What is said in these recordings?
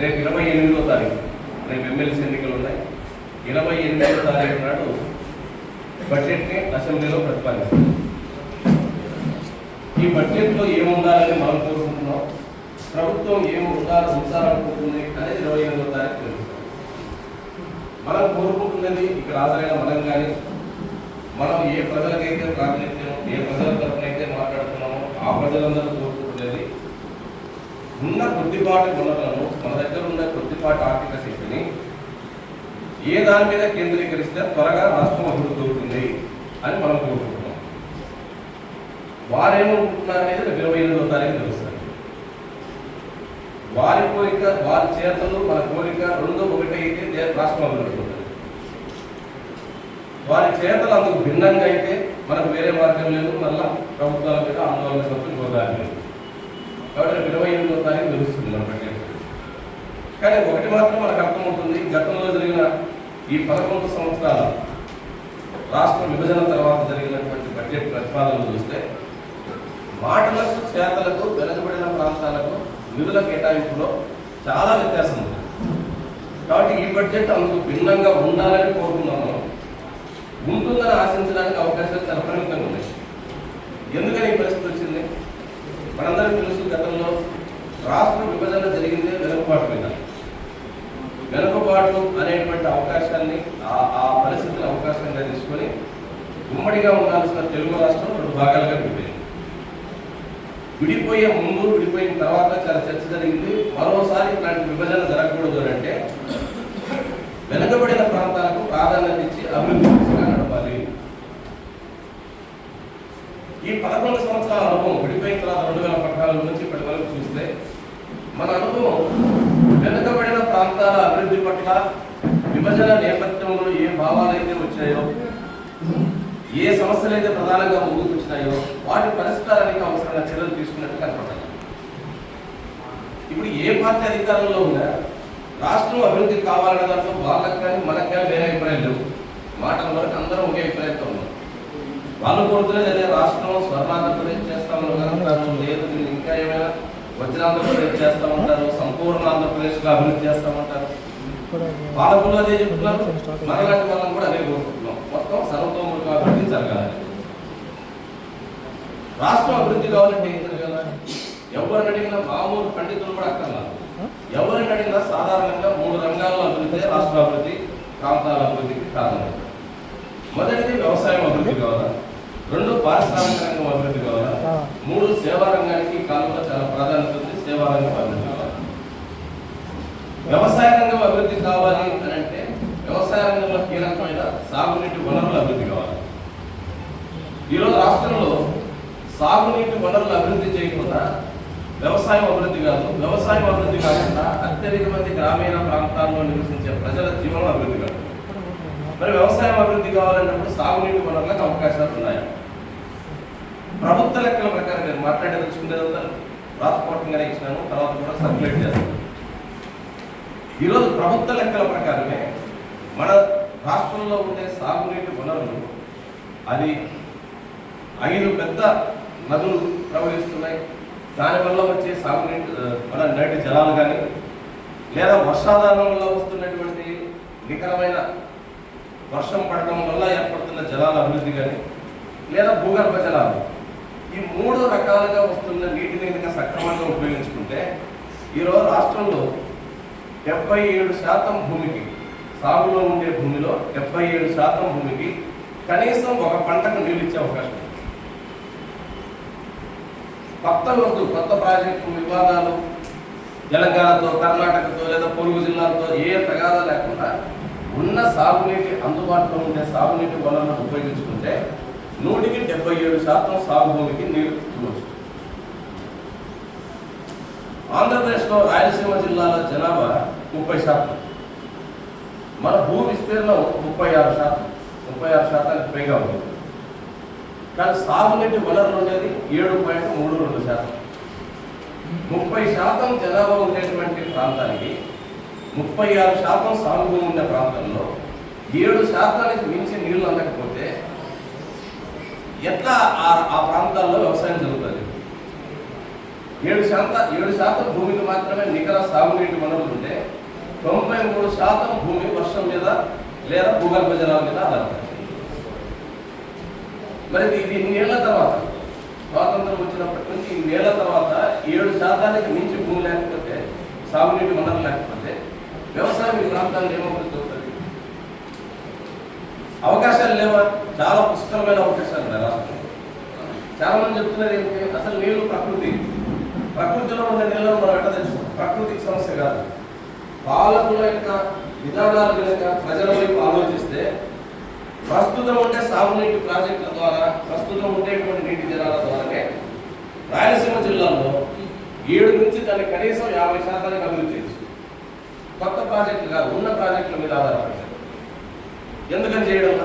రేపు ఇరవై ఎనిమిదో తారీఖు రేపు ఎమ్మెల్సీ ఎన్నికలు ఉన్నాయి. ఇరవై ఎనిమిదో తారీఖు నాడు బడ్జెట్ని అసెంబ్లీలో ప్రతిపాదిస్తారు ఈ బడ్జెట్లో ఏముండాలని మనం కోరుకుంటున్నాం? ప్రభుత్వం ఏం ఉండాలి ఉంచాలనుకుంటుంది అనేది ఇరవై ఎనిమిదో తారీఖు తెలుస్తాం. మనం కోరుకుంటున్నది ఇక్కడ హాజరైన మనం కానీ మనం ఏ ప్రజలకైతే ప్రాతినిధ్యం ఏ ప్రజల తరఫునైతే మాట్లాడుతున్నామో ఆ ప్రజలందరూ ఉన్న కొద్దిపాటి వనరులను మన దగ్గర ఉన్న కొద్దిపాటి ఆర్థిక శక్తిని ఏ దాని మీద కేంద్రీకరిస్తే త్వరగా రాష్ట్రం అభివృద్ధి అవుతుంది అని మనం కోరుకుంటున్నాం. వారేమనుకుంటున్నారు అనేది రేపు ఇరవై ఎనిమిదో తారీఖు తెలుస్తుంది. వారి కోరిక వారి చేతలు మన కోరిక రెండు ఒకటి అయితే రాష్ట్రం అభివృద్ధి అవుతుంది. వారి చేతలు అందుకు భిన్నంగా అయితే మనకు వేరే మార్గం లేదు మళ్ళా ప్రభుత్వాల మీద ఆందోళన సభ్యులు గోదావరి లేదు. కాబట్టి ఇరవై ఎనిమిదో తారీఖు తెలుస్తుంది మన బడ్జెట్ కానీ ఒకటి మాత్రం మనకు అర్థమవుతుంది గతంలో జరిగిన ఈ పదకొండు సంవత్సరాల రాష్ట్ర విభజన తర్వాత జరిగినటువంటి బడ్జెట్ ప్రతిపాదనలు చూస్తే మాటలకు చేతలకు వెనుకబడిన ప్రాంతాలకు నిధుల కేటాయింపులో చాలా వ్యత్యాసం ఉంది. కాబట్టి ఈ బడ్జెట్ అందుకు భిన్నంగా ఉండాలని కోరుకున్నాము ఉంటుందని ఆశించడానికి అవకాశాలు చాలా పరిమితంగా ఉన్నాయి. ఎందుకని ఈ పరిస్థితి వచ్చింది? మనందరికీ తెలుసు గతంలో రాష్ట్ర విభజన జరిగిందే వెనుకబాటు మీద వెనుకబాటు అనేటువంటి అవకాశాన్ని ఆ- ఆ పరిస్థితుల అవకాశంగా తీసుకొని ఉమ్మడిగా ఉండాల్సిన తెలుగు రాష్ట్రం రెండు భాగాలుగా విడిపోయింది. విడిపోయే ముందు విడిపోయిన తర్వాత చాలా చర్చ జరిగింది. మరోసారి ఇట్లాంటి విభజన జరగకూడదు అంటే వెనుకబడిన ప్రాంతాలకు ప్రాధాన్యత ఇచ్చి అభివృద్ధి నడపాలి. ఈ పదకొండు సంవత్సరాల అనుభవం విడిపోయిన తర్వాత రెండు వేల పద్నాలుగు నుంచి ఇప్పటి వరకు చూస్తే మన అనుభవం వెనుకబడిన ప్రాంతాల అభివృద్ధి పట్ల విభజన నేపథ్యంలో ఏ భావాలు అయితే వచ్చాయో ఏ సమస్యలు అయితే ప్రధానంగా ముందుకు వచ్చినాయో వాటి పరిష్కారానికి అవసరమైన చర్యలు తీసుకున్నట్టు కనపడాలి ఇప్పుడు ఏ పార్టీ అధికారంలో ఉన్నా రాష్ట్రం అభివృద్ధి కావాలనే దాంట్లో వాళ్ళకి కానీ మనకు కానీ వేరే అభిప్రాయం లేవు. మాటల వరకు అందరం ఒకే అభిప్రాయంతో ఉన్నాం. వాళ్ళు కోరుతున్నది అదే రాష్ట్రం స్వర్ణాంధ్రప్రదేశ్ చేస్తామని అంటారు లేదు దీన్ని ఇంకా ఏమైనా వజ్రాంధ్రప్రదేశ్ చేస్తామంటారు సంపూర్ణ ఆంధ్రప్రదేశ్గా అభివృద్ధి చేస్తామంటారు. పాలకులు అదే చెప్తున్నారు. మనలాంటి వాళ్ళని కూడా అదే కోరుకుంటున్నాం. మొత్తం సర్వతోముఖ అభివృద్ధి జరగాలి రాష్ట్రం అభివృద్ధి కావాలంటే ఏం జరగాలి ఎవరిని అడిగినా మామూలు పండితులు కూడా అక్కర్లా ఎవరిని అడిగినా సాధారణంగా మూడు రంగాల్లో అభివృద్ధి రాష్ట్ర అభివృద్ధి ప్రాంతాల అభివృద్ధికి కారణం మొదటిది వ్యవసాయం అభివృద్ధి కావాలా? రెండు పారిశ్రామిక రంగం అభివృద్ధి కావాలా? మూడు సేవా రంగానికి కాలంలో చాలా ప్రాధాన్యత ఉంది సేవా రంగం అభివృద్ధి కావాలి. వ్యవసాయ రంగం అభివృద్ధి కావాలి అని అంటే వ్యవసాయ రంగంలో కీలకమైన సాగునీటి వనరుల అభివృద్ధి కావాలి. ఈరోజు రాష్ట్రంలో సాగునీటి వనరులు అభివృద్ధి చేయకుండా వ్యవసాయం అభివృద్ధి కాదు వ్యవసాయం అభివృద్ధి కాకుండా అత్యధిక మంది గ్రామీణ ప్రాంతాల్లో నివసించే ప్రజల జీవనం అభివృద్ధి కాదు. మరి వ్యవసాయం అభివృద్ధి కావాలన్నప్పుడు సాగునీటి వనరులకు అవకాశాలు ఉన్నాయి. ప్రభుత్వ లెక్కల ప్రకారం నేను మాట్లాడదలుచుకునేదంతా రాతపూర్వకంగానే ఇచ్చినాను తర్వాత కూడా సర్క్యులేట్ చేస్తాను. ఈరోజు ప్రభుత్వ లెక్కల ప్రకారమే మన రాష్ట్రంలో ఉండే సాగునీటి వనరులు అది ఐదు పెద్ద నదులు ప్రవహిస్తున్నాయి. దానివల్ల వచ్చే సాగునీటి మన నీటి జలాలు కానీ లేదా వర్షాధారం వల్ల వస్తున్నటువంటి నికరమైన వర్షం పడటం వల్ల ఏర్పడుతున్న జలాల అభివృద్ధి కానీ లేదా భూగర్భ జలాలు. ఈ మూడు రకాలుగా వస్తున్న నీటిని కనుక సక్రమంగా ఉపయోగించుకుంటే ఈరోజు రాష్ట్రంలో డెబ్బై ఏడు శాతం భూమికి సాగులో ఉండే భూమిలో డెబ్బై ఏడు శాతం భూమికి కనీసం ఒక పంటకు నీళ్ళు ఇచ్చే అవకాశం కొత్త వద్దు కొత్త ప్రాజెక్టు వివాదాలు తెలంగాణతో కర్ణాటకతో లేదా పొరుగు జిల్లాలతో ఏ తగాదా లేకుండా ఉన్న సాగునీటి అందుబాటులో ఉండే సాగునీటి వనరులను ఉపయోగించుకుంటే నూటికి డెబ్బై ఏడు శాతం సాగు భూమికి నీరు ఇవ్వచ్చు. ఆంధ్రప్రదేశ్లో రాయలసీమ జిల్లాలో జనాభా ముప్పై శాతం. మన భూ విస్తీర్ణం ముప్పై ఆరు శాతం. ముప్పై ఆరు శాతానికి పైగా ఉంది. కానీ సాగునీటి వనరులు ఉండేది ఏడు పాయింట్ మూడు రెండు శాతం. ముప్పై శాతం జనాభా ఉండేటువంటి ప్రాంతానికి ముప్పై ఆరు శాతం సాగు ఉన్న ప్రాంతంలో ఏడు శాతానికి మించి నీళ్ళు అందకపోతే ఎట్లా ఆ ఆ ప్రాంతాల్లో వ్యవసాయం జరుగుతుంది? ఏడు శాతం ఏడు శాతం భూమికి మాత్రమే నికర సాగునీటి వనరులు ఉంటే తొంభై మూడు శాతం భూమి వర్షం మీద లేదా భూగర్భ జలాల మీద ఆధారపడింది మరి ఇది ఇన్నేళ్ళ తర్వాత. స్వాతంత్రం వచ్చినప్పటి నుంచి ఇన్నేళ్ళ తర్వాత ఏడు శాతానికి మించి భూమి లేకపోతే సాగునీటి వనరులు లేకపోతే వ్యవసాయం ఈ ప్రాంతాల్లో ఏమవుతుంది చూస్తుంది అవకాశాలు లేవా? చాలా పుష్కలమైన అవకాశాలు ఉన్నాయి రాష్ట్రంలో. చాలా మంది చెప్తున్నారు ఏంటి? అసలు నీళ్ళు ప్రకృతి. ప్రకృతిలో ఉన్న నీళ్ళను మనం ఎట్ట తెచ్చుకోం ప్రకృతికి సమస్య కాదు. పాలకుల యొక్క విధానాలు కనుక ప్రజల వైపు ఆలోచిస్తే ప్రస్తుతం ఉండే సాగునీటి ప్రాజెక్టుల ద్వారా ప్రస్తుతం ఉండేటువంటి నీటి జలాల ద్వారానే రాయలసీమ జిల్లాలో ఏడు నుంచి దాన్ని కనీసం యాభై శాతానికి అభివృద్ధి చేయొచ్చు కొత్త ప్రాజెక్టులు కాదు ఉన్న ప్రాజెక్టుల మీద ఆధారపడతారు ఎందుకని చేయడం వల్ల?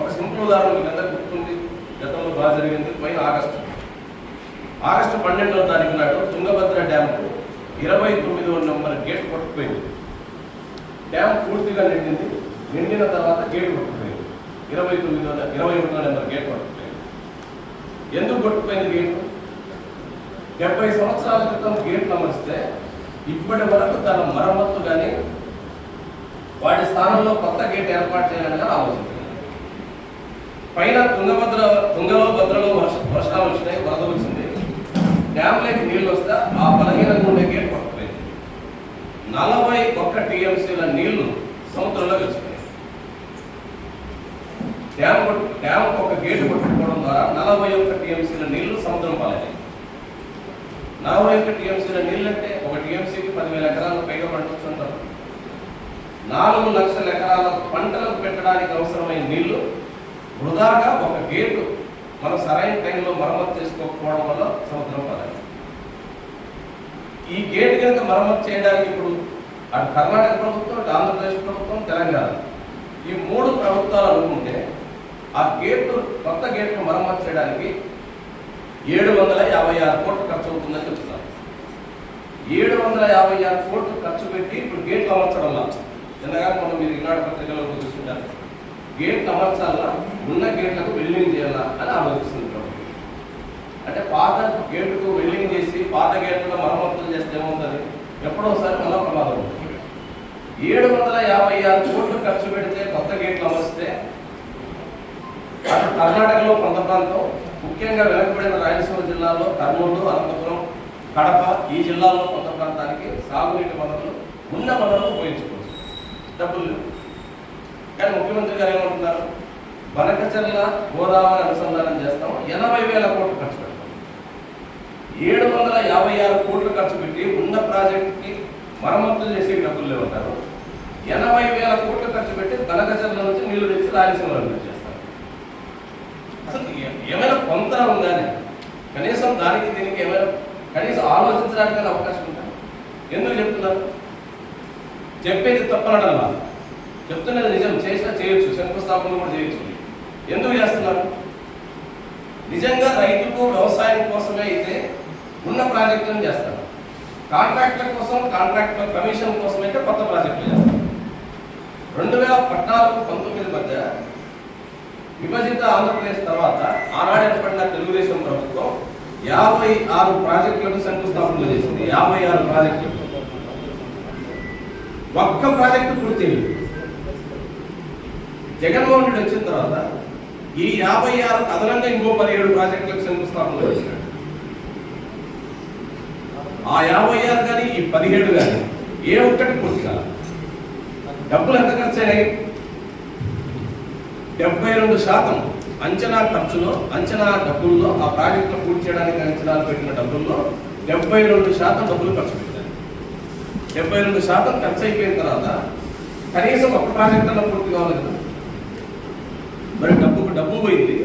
ఒక సింపుల్ ఉదాహరణ మీకు అందరికీ గుర్తుంది. గతంలో బాగా జరిగింది పైన ఆగస్టు. ఆగస్టు పన్నెండవ తారీఖు నాడు తుంగభద్ర డ్యాంకు ఇరవై తొమ్మిదవ నెంబర్ గేట్ కొట్టుకుపోయింది. డ్యామ్ పూర్తిగా నిండింది. నిండిన తర్వాత గేట్ కొట్టుకుపోయింది. ఇరవై తొమ్మిదో ఇరవై ఒకటో నెంబర్ గేట్ కొట్టుకుపోయింది ఎందుకు కొట్టుకుపోయింది గేట్ డెబ్బై సంవత్సరాల క్రితం గేట్లు అమరిస్తే ఇప్పటి వరకు తన మరమ్మత్తు కానీ వాటి స్థానంలో కొత్త గేట్ ఏర్పాటు చేయాలని కానీ ఆలోచించారు పైన తుంగభద్ర తుంగలో భద్రలో వర్ష వర్షాలు వచ్చినాయి వరద వచ్చింది. డ్యామ్లోకి నీళ్ళు వస్తే ఆ బలహీనంగా ఉండే గేట్ పట్టుకుపోయింది నలభై ఒక్క టీఎంసీల నీళ్ళు సముద్రంలో కలిసిపోయాయి డ్యామ్ డ్యామ్ ఒక గేటు కొట్టుకోవడం ద్వారా నలభై ఒక్క టీఎంసీల నీళ్ళు సముద్రం పాలయ్యాయి. నలభై ఒక్క టీఎంసీల నీళ్ళు అంటే ఒక టీఎంసీకి పదివేల ఎకరాలు పైగా పండించుంటారు నాలుగు లక్షల ఎకరాల పంటలకు పెట్టడానికి అవసరమైన నీళ్ళు వృధాగా ఒక గేటు మనం సరైన టైంలో మరమ్మతు చేసుకోకపోవడం వల్ల సముద్రం పడాలి ఈ గేట్ కనుక మరమ్మతు చేయడానికి ఇప్పుడు అటు కర్ణాటక ప్రభుత్వం ఆంధ్రప్రదేశ్ ప్రభుత్వం తెలంగాణ ఈ మూడు ప్రభుత్వాలు అనుకుంటే ఆ గేట్లు కొత్త గేట్లు మరమ్మతు చేయడానికి ఏడు వందల యాభై ఆరు కోట్లు ఖర్చు అవుతుందని చెప్తున్నారు. ఏడు వందల యాభై ఆరు కోట్లు ఖర్చు పెట్టి ఇప్పుడు గేట్లు అమర్చడం చిన్నగా మనం మీరు ఈనాడు పత్రికలో చూస్తుంటారు గేట్లు అమర్చాలా? ఉన్న గేట్లకు వెల్డింగ్ చేయాలా అని ఆలోచిస్తుంది అంటే పాత గేటుకు వెల్డింగ్ చేసి పాత గేట్లలో మరమ్మతులు చేస్తే ఏమవుతుంది ఎప్పుడో ఒకసారి మళ్ళీ ప్రమాదం. ఏడు వందల యాభై ఆరు కోట్లు ఖర్చు పెడితే కొత్త గేట్లు అమర్స్తే కర్ణాటకలో కొంత ప్రాంతం ముఖ్యంగా వెనకబడిన రాయలసీమ జిల్లాలో కర్నూలు అనంతపురం కడప ఈ జిల్లాలో కొంత ప్రాంతానికి సాగునీటి వనరులు ఉన్న వనరులు ఉపయోగించుకోవచ్చు. డబ్బులు లేవు. కానీ ముఖ్యమంత్రి గారు ఏమంటున్నారు? బనకచర్ల గోదావరి అనుసంధానం చేస్తాం ఎనభై వేల కోట్లు ఖర్చు పెడతాం. ఏడు వందల యాభై ఆరు కోట్లు ఖర్చు పెట్టి ఉన్న ప్రాజెక్టుకి మరమ్మతులు చేసే డబ్బులు లేవంటారు. ఎనభై వేల కోట్లు ఖర్చు పెట్టి బనకచర్ల నుంచి నీళ్ళు తెచ్చి రాయలసీమలో నుంచి ఏమైనా కొంత ఉందని కనీసం దానికి దీనికి ఏమైనా కనీసం ఆలోచించడానికి అవకాశం ఉందా? ఎందుకు చెప్తున్నారు? చెప్పేది తప్పనడల్లా చెప్తున్నది నిజం చేసినా చేయొచ్చు శంకుస్థాపన కూడా చేయొచ్చు. ఎందుకు చేస్తున్నారు? నిజంగా రైతుకు వ్యవసాయం కోసమే అయితే ఉన్న ప్రాజెక్టులను చేస్తారు. కాంట్రాక్టుల కోసం కాంట్రాక్టుల కమిషన్ కోసం అయితే కొత్త ప్రాజెక్టులు చేస్తారు. రెండు వేల పద్నాలుగు పంతొమ్మిది మధ్య విభజిత ఆంధ్రప్రదేశ్ తర్వాత ఆనాడు ఏర్పడిన తెలుగుదేశం ప్రభుత్వం యాభై ఆరు ప్రాజెక్టులకు శంకుస్థాపన చేసింది. యాభై ఆరు ప్రాజెక్టులు. ఒక్క ప్రాజెక్టు పూర్తి జగన్మోహన్ రెడ్డి వచ్చిన తర్వాత ఈ యాభై ఆరు అదనంగా ఇంకో పదిహేడు ప్రాజెక్టులకు శంకుస్థాపన చేసినాడు ఆ యాభై ఆరు కానీ ఈ పదిహేడు కానీ ఏ ఒక్కటి పూర్తి కాదు డబ్బులు ఎంత ఖర్చు అయినాయి డెబ్బై రెండు శాతం అంచనా ఖర్చులో అంచనా డబ్బుల్లో ఆ ప్రాజెక్టులు పూర్తి చేయడానికి అంచనాలు పెట్టిన డబ్బుల్లో డెబ్బై రెండు శాతం డబ్బులు ఖర్చు పెట్టారు. డెబ్బై రెండు శాతం ఖర్చు అయిపోయిన తర్వాత కనీసం ఒక ప్రాజెక్ట్ అన్న పూర్తి కావాలి కదా. మరి డబ్బుకు డబ్బు పోయింది.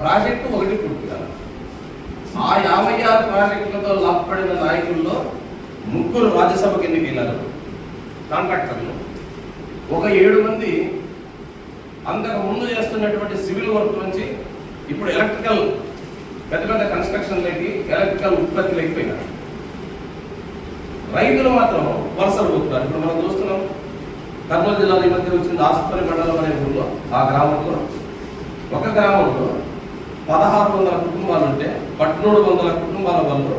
ప్రాజెక్టు ఒకటి పూర్తి కావాలి. ఆ యాభై ఆరు ప్రాజెక్టులతో లాభపడిన నాయకుల్లో ముగ్గురు రాజ్యసభకు ఎన్నికైనారు. కాంట్రాక్టర్లు. ఒక ఏడు మంది అంతకు ముందు చేస్తున్నటువంటి సివిల్ వర్క్ నుంచి ఇప్పుడు ఎలక్ట్రికల్ పెద్ద పెద్ద కన్స్ట్రక్షన్లకి ఎలక్ట్రికల్ ఉత్పత్తి లేకపోయినారు రైతులు మాత్రం వలసలు పోతున్నారు. ఇప్పుడు మనం చూస్తున్నాం కర్నూలు జిల్లాలో ఈ మధ్య వచ్చింది ఆసుపత్రి మండలం అనే ఊళ్ళో ఆ గ్రామంలో. ఒక గ్రామంలో పదహారు వందల కుటుంబాలు ఉంటే పద్మూడు వందల కుటుంబాల వాళ్ళు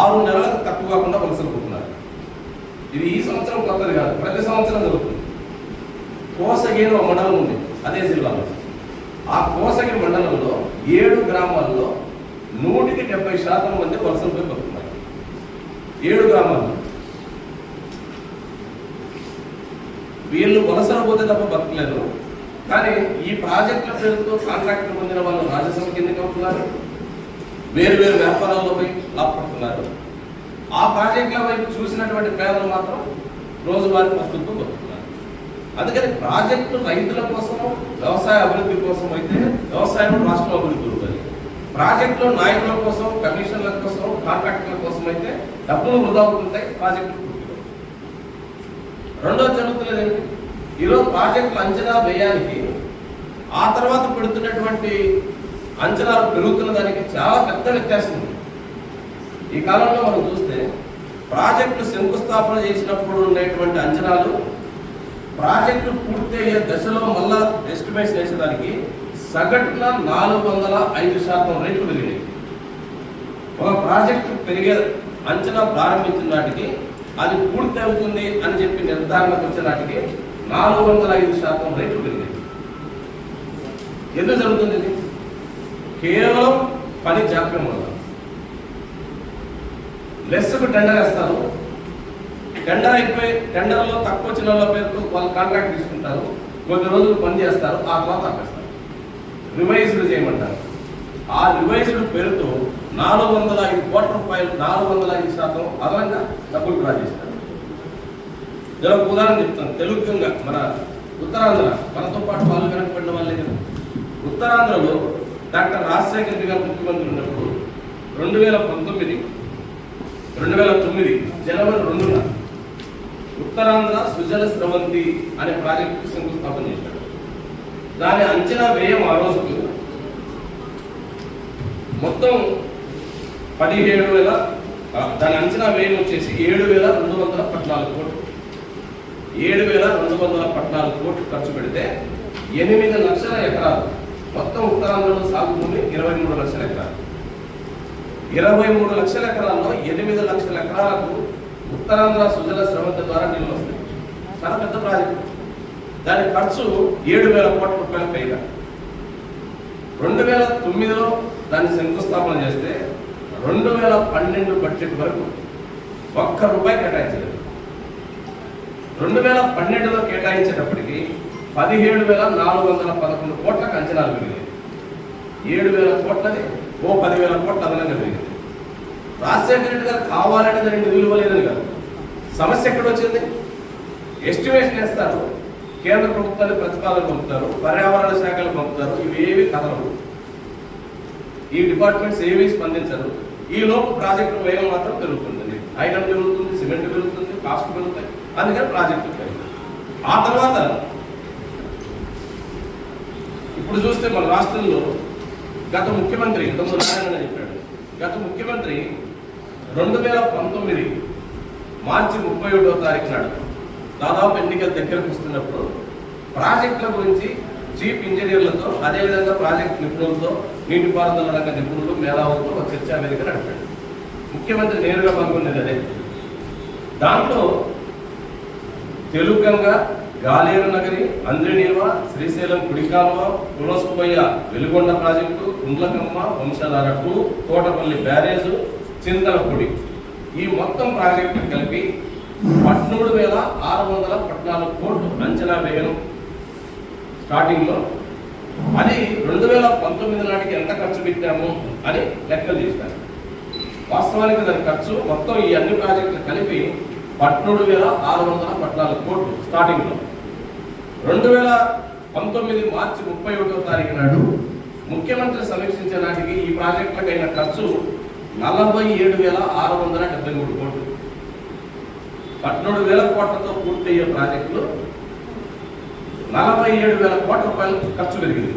ఆరు నెలలకు తక్కువ కాకుండా వలసలు పోతున్నారు. ఇది ఈ సంవత్సరం కొత్తది కాదు ప్రతి సంవత్సరం జరుగుతుంది. కోసగిరి ఒక మండలం ఉంది అదే జిల్లాలో. ఆ కోసగిరి మండలంలో ఏడు గ్రామాల్లో నూటికి డెబ్బై శాతం మంది వలసలపై బతుకున్నారు ఏడు గ్రామాల్లో. వీళ్ళు వలసలు పోతే తప్ప బతకలేదు కానీ ఈ ప్రాజెక్టుల పేరుతో కాంట్రాక్టులు పొందిన వాళ్ళు రాజ్యసభ కిందకి అవుతున్నారు వేరు వేరు వ్యాపారాల్లో పోయి లాభపడుతున్నారు ఆ ప్రాజెక్టుల వైపు చూసినటువంటి పేదలు మాత్రం రోజువారీ పరిస్థితులు బతుకుతున్నారు. అందుకని ప్రాజెక్టు రైతుల కోసము వ్యవసాయ అభివృద్ధి కోసం అయితే వ్యవసాయం రాష్ట్రం అభివృద్ధి ఉంటుంది. ప్రాజెక్టులో నాయకుల కోసం కమిషన్ల కోసం కాంట్రాక్టుల కోసం అయితే డబ్బులు వృధా అవుతుంటాయి ప్రాజెక్టు పూర్తి కావు. జరుగుతున్నది ఏంటి? ఈరోజు ప్రాజెక్టులు అంచనా వ్యయానికి ఆ తర్వాత పెడుతున్నటువంటి అంచనాలు పెరుగుతున్న దానికి చాలా పెద్ద వ్యత్యాసం ఉంది. ఈ కాలంలో మనం చూస్తే ప్రాజెక్టు శంకుస్థాపన చేసినప్పుడు ఉండేటువంటి అంచనాలు ప్రాజెక్టు పూర్తయ్యే దశలో మళ్ళా ఎస్టిమేషన్ చేసేదానికి సగటున నాలుగు వందల ఐదు శాతం రేట్లు పెరిగినాయి. ఒక ప్రాజెక్టు పెరిగే అంచనా ప్రారంభించిన నాటికి అది పూర్తి అవుతుంది అని చెప్పి నిర్ధారణకు వచ్చిన నాటికి నాలుగు వందల ఐదు శాతం రేట్లు పెరిగాయి ఎందుకు జరుగుతుంది ఇది? కేవలం పని జాప్యం వల్ల. లెస్కు టెండర్ వేస్తారు టెండర్ అయిపోయి టెండర్లో తక్కువ వచ్చిన వాళ్ళ పేరుతో వాళ్ళు కాంట్రాక్ట్ తీసుకుంటారు. కొద్ది రోజులు పని చేస్తారు ఆ తర్వాత ఆపేస్తారు. రివైజ్డ్ చేయమంటారు. ఆ రివైజ్డ్ పేరుతో నాలుగు వందల ఐదు కోట్ల రూపాయలు నాలుగు వందల ఐదు శాతం అదనంగా డబ్బులు డ్రా చేస్తారు. ఇలా ఒక ఉదాహరణ చెప్తాను. తెలుగుగా మన ఉత్తరాంధ్ర మనతో పాటు వాళ్ళు వెనకబడిన వాళ్ళే కదా. ఉత్తరాంధ్రలో డాక్టర్ రాజశేఖర రెడ్డి గారు ముఖ్యమంత్రి ఉన్నప్పుడు రెండు వేల పంతొమ్మిది రెండు వేల తొమ్మిది జనవరి రెండున ఉత్తరాంధ్ర సుజల స్రవంతి అనే ప్రాజెక్టుకు శంకుస్థాపన చేశాడు. దాని అంచనా వ్యయం ఆ రోజుకు మొత్తం పదిహేడు వేల దాని అంచనా వ్యయం వచ్చేసి ఏడు వేల రెండు వందల పద్నాలుగు కోట్లు. ఏడు వేల రెండు వందల పద్నాలుగు కోట్లు ఖర్చు పెడితే ఎనిమిది లక్షల ఎకరాలు. మొత్తం ఉత్తరాంధ్రలో సాగు భూమి ఇరవై మూడు లక్షల ఎకరాలు. ఇరవై మూడు లక్షల ఎకరాల్లో ఎనిమిది లక్షల ఎకరాలకు ఉత్తరాంధ్ర సుజల స్రవంతి ద్వారా నీళ్ళు వస్తాయి. చాలా పెద్ద ప్రాజెక్టు. దాని ఖర్చు ఏడు వేల కోట్ల రూపాయల పైగా. రెండు వేల తొమ్మిదిలో దాన్ని శంకుస్థాపన చేస్తే రెండు వేల పన్నెండు బడ్జెట్ వరకు ఒక్క రూపాయి కేటాయించలేదు. రెండు వేల పన్నెండులో కేటాయించేటప్పటికి పదిహేడు వేల నాలుగు వందల పదకొండు కోట్లకు అంచనాలు పెరిగాయి. ఏడు వేల కోట్లది ఓ పదివేల కోట్ల అదనంగా పెరిగింది. రాజశేఖర రెడ్డి గారు కావాలంటే దానికి విలువ లేదని కాదు. సమస్య ఎక్కడ వచ్చింది? ఎస్టిమేషన్ వేస్తారు. కేంద్ర ప్రభుత్వాన్ని ప్రతిపాదన పంపుతారు పర్యావరణ శాఖలు పంపుతారు ఇవేవి కదలవు. ఈ డిపార్ట్మెంట్స్ ఏమీ స్పందించరు. ఈ లోపు ప్రాజెక్టు వేగం మాత్రం పెరుగుతుంది. ఐరన్ పెరుగుతుంది సిమెంట్ పెరుగుతుంది కాస్ట్ పెరుగుతాయి. అందుకని ప్రాజెక్టు పెరుగుతుంది. ఆ తర్వాత ఇప్పుడు చూస్తే మన రాష్ట్రంలో గత ముఖ్యమంత్రి ఇంతకుముందు నారాయణ చెప్పాడు. గత ముఖ్యమంత్రి రెండు వేల పంతొమ్మిది మార్చి ముప్పై ఒకటో తారీఖు నాడు దాదాపు ఎన్నికలు దగ్గరకు వస్తున్నప్పుడు ప్రాజెక్టుల గురించి చీఫ్ ఇంజనీర్లతో అదేవిధంగా ప్రాజెక్ట్ నిపుణులతో నీటిపారుదల రంగ నిపుణులు మేళావులతో ఒక చర్చా వేదిక నడిపాడు. ముఖ్యమంత్రి నేరుగా పాల్గొనేది అదే. దాంట్లో తెలుగంగ గాలేరు నగరి అంద్రినీవ శ్రీశైలం కుడికాలువ పునస్కుబయ్య Veligonda project Gundlakamma Vamsadhara two Thotapalli barrage Chintalapudi ఈ మొత్తం ప్రాజెక్టు కలిపి పద్మూడు వేల ఆరు వందల పద్నాలుగు కోట్లు అంచనా వేయను. స్టార్టింగ్లో అది రెండు వేల పంతొమ్మిది నాటికి ఎంత ఖర్చు పెట్టాము అని లెక్కలు చేశారు. వాస్తవానికి దాని ఖర్చు మొత్తం ఈ అన్ని ప్రాజెక్టులు కలిపి పద్మూడు వేల ఆరు వందల పద్నాలుగు కోట్లు స్టార్టింగ్లో రెండు వేల పంతొమ్మిది మార్చి ముప్పై ఒకటో తారీఖు నాడు ముఖ్యమంత్రి సమీక్షించే నాటికి ఈ ప్రాజెక్టులకైన అయిన ఖర్చు నలభై ఏడు వేల ఆరు వందల డెబ్బై మూడు కోట్లు. పద్నాలుగు వేల కోట్లతో పూర్తయ్యే ప్రాజెక్టులు నలభై ఏడు వేల కోట్ల రూపాయలు ఖర్చు పెరిగింది.